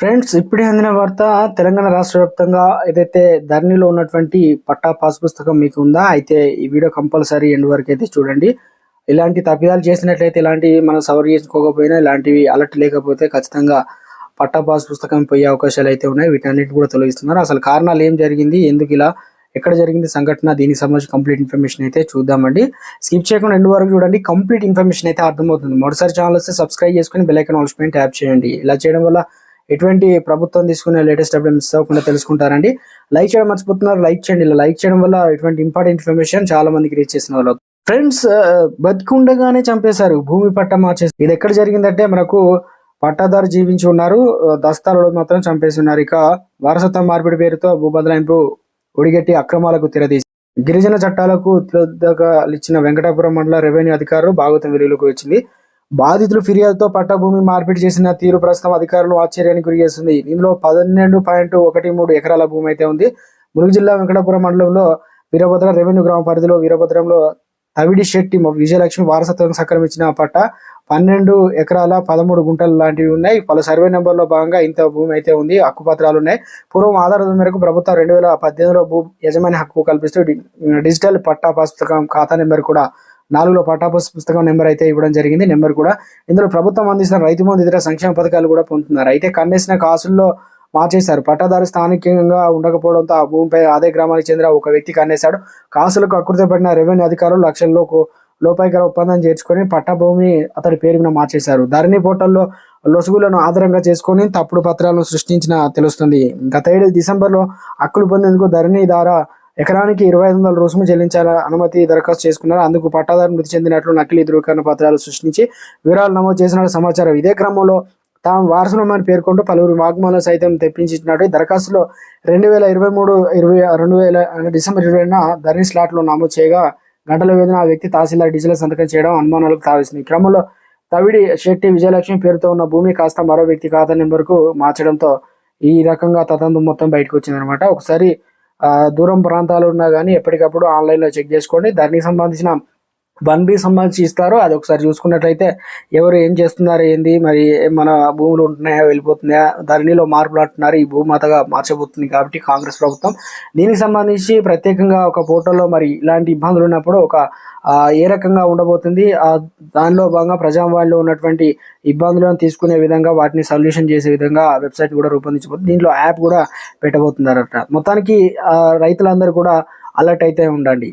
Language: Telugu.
ఫ్రెండ్స్ ఇప్పుడే అందిన వార్త తెలంగాణ రాష్ట్ర వ్యాప్తంగా ఏదైతే ధరణిలో ఉన్నటువంటి పట్టా పాస్ పుస్తకం మీకు ఉందా అయితే ఈ వీడియో కంపల్సరీ ఎండ్ వరకు అయితే చూడండి. ఇలాంటి తప్పిదాలు చేసినట్లయితే ఇలాంటివి మనం సవర్ చేసుకోకపోయినా ఇలాంటివి అలర్ట్ లేకపోతే ఖచ్చితంగా పట్టా పాస్ పుస్తకం పోయే అవకాశాలు అయితే ఉన్నాయి. వీటన్నిటిని కూడా తొలగిస్తున్నారు. అసలు కారణాలు ఏం జరిగింది ఎందుకు ఇలా ఎక్కడ జరిగింది సంఘటన దీనికి సంబంధించి కంప్లీట్ ఇన్ఫర్మేషన్ అయితే చూద్దామండి. స్కిప్ చేయకుండా రెండు వరకు చూడండి కంప్లీట్ ఇన్ఫర్మేషన్ అయితే అర్థమవుతుంది. మొదటిసారి ఛానల్ వస్తే సబ్స్క్రైబ్ చేసుకుని బెల్ ఐకాన్ ఆల్స్ పైన ట్యాప్ చేయండి. ఇలా చేయడం వల్ల ఎటువంటి ప్రభుత్వం తీసుకునే లేటెస్ట్ అప్డేట్ తప్పకుండా తెలుసుకుంటారండి. లైక్ చేయడం మర్చిపోతున్నారు. లైక్ చేయండి. ఇలా లైక్ చేయడం వల్ల ఇటువంటి ఇంపార్టెంట్ ఇన్ఫర్మేషన్ చాలా మందికి రీచ్ చేసిన వాళ్ళు ఫ్రెండ్స్ బతికుండగానే చంపేశారు. భూమి పట్ట మార్చేసి. ఇది ఎక్కడ జరిగిందంటే మనకు పట్టాదారు జీవించి ఉన్నారు. దస్తాలలో మాత్రం చంపేసి ఉన్నారు. ఇక వారసత్వ మార్పిడి పేరుతో భూ బదలాయింపు ఒడిగట్టి అక్రమాలకు తెరదీసి గిరిజన చట్టాలకు ఇచ్చిన వెంకటాపురం మండల రెవెన్యూ అధికారులు భాగవతం విలువలకు వచ్చింది. బాధితులు ఫిర్యాదుతో పట్టభూమి మార్పిడి చేసిన తీరు ప్రస్తుతం అధికారులు ఆశ్చర్యానికి గురి చేస్తుంది. ఇందులో పన్నెండు పాయింట్ ఒకటి మూడు ఎకరాల భూమి అయితే ఉంది. ములుగు జిల్లా వెంకటాపురం మండలంలో వీరభద్ర రెవెన్యూ గ్రామ పరిధిలో వీరభద్రంలో తవిడి శెట్టి విజయలక్ష్మి వారసత్వం సంక్రమించిన పట్ట పన్నెండు ఎకరాల పదమూడు గుంటలు లాంటివి ఉన్నాయి. పలు సర్వే నెంబర్లో భాగంగా ఇంత భూమి అయితే ఉంది. హక్కుపత్రాలు ఉన్నాయి. పూర్వం ఆధారం మేరకు ప్రభుత్వం రెండు వేల పద్దెనిమిదిలో భూ యజమాని హక్కు కల్పిస్తూ డిజిటల్ పట్టా పుస్తకం ఖాతా నెంబర్ కూడా నాలుగులో పట్టా పుస్తకం నెంబర్ అయితే ఇవ్వడం జరిగింది. నెంబర్ కూడా ఇందులో ప్రభుత్వం అందిస్తున్న రైతు బంధు ఇతర సంక్షేమ పథకాలు కూడా పొందుతున్నారు. అయితే కన్నేసిన కాసుల్లో మార్చేశారు. పట్టాదారు స్థానికంగా ఉండకపోవడంతో ఆ భూమిపై అదే గ్రామానికి చెందిన ఒక వ్యక్తి కన్నేశాడు. కాసులకు అకృతపడిన రెవెన్యూ అధికారులు లక్షల్లో లోపాయికర ఒప్పందం చేర్చుకొని పట్టా భూమి అతడి పేరు మీద మార్చేశారు. ధరణి పోర్టల్లో లొసుగులను ఆధారంగా చేసుకొని తప్పుడు పత్రాలను సృష్టించిన తెలుస్తుంది. గత ఏడు డిసెంబర్లో హక్కులు పొందేందుకు ధరణి ద్వారా ఎకరానికి ఇరవై ఐదు వందల రుసుము చెల్లించాల అనుమతి దరఖాస్తు చేసుకున్నారు? అందుకు పట్టాదారు మృతి చెందినట్లు నకిలీ ధృవీకరణ పత్రాలు సృష్టించి వివరాలు నమోదు చేసిన సమాచారం. ఇదే క్రమంలో తాము వారసులమని పేర్కొంటూ పలువురు వాగ్మూలం సైతం తెప్పించినట్టు దరఖాస్తులో రెండు వేల ఇరవై మూడు ఇరవై రెండు వేల డిసెంబర్ ఇరవైన ధరణి స్లాట్లో నమోదు చేయగా గంటల వేదన ఆ వ్యక్తి తహసీల్దార్ డిజిటల్ సంతకం చేయడం అనుమానాలకు తావేసింది. ఈ క్రమంలో తవిడి శెట్టి విజయలక్ష్మి పేరుతో ఉన్న భూమి కాస్త మరో వ్యక్తి ఖాతా నెంబర్కు మార్చడంతో ఈ రకంగా తతందు మొత్తం బయటకు వచ్చిందనమాట ఒకసారి దూరం ప్రాంతాలు ఉన్నా కానీ ఎప్పటికప్పుడు ఆన్లైన్లో చెక్ చేసుకోండి. దానికి సంబంధించిన వన్ బి సంబంధించి ఇస్తారో అది ఒకసారి చూసుకున్నట్లయితే ఎవరు ఏం చేస్తున్నారు ఏంది మరి మన భూములు ఉంటున్నాయా వెళ్ళిపోతున్నాయా ధరణిలో మార్పులు అంటున్నారు ఈ భూమాతగా మార్చబోతుంది కాబట్టి కాంగ్రెస్ ప్రభుత్వం. దీనికి సంబంధించి ప్రత్యేకంగా ఒక పోర్టల్లో మరి ఇలాంటి ఇబ్బందులు ఉన్నప్పుడు ఒక ఏ రకంగా ఉండబోతుంది దానిలో భాగంగా ప్రజావాణిలో ఉన్నటువంటి ఇబ్బందులను తీసుకునే విధంగా వాటిని సొల్యూషన్ చేసే విధంగా వెబ్సైట్ కూడా రూపొందించబోతుంది. దీంట్లో యాప్ కూడా పెట్టబోతున్నారట. మొత్తానికి రైతులందరూ కూడా అలర్ట్ అయితే ఉండండి.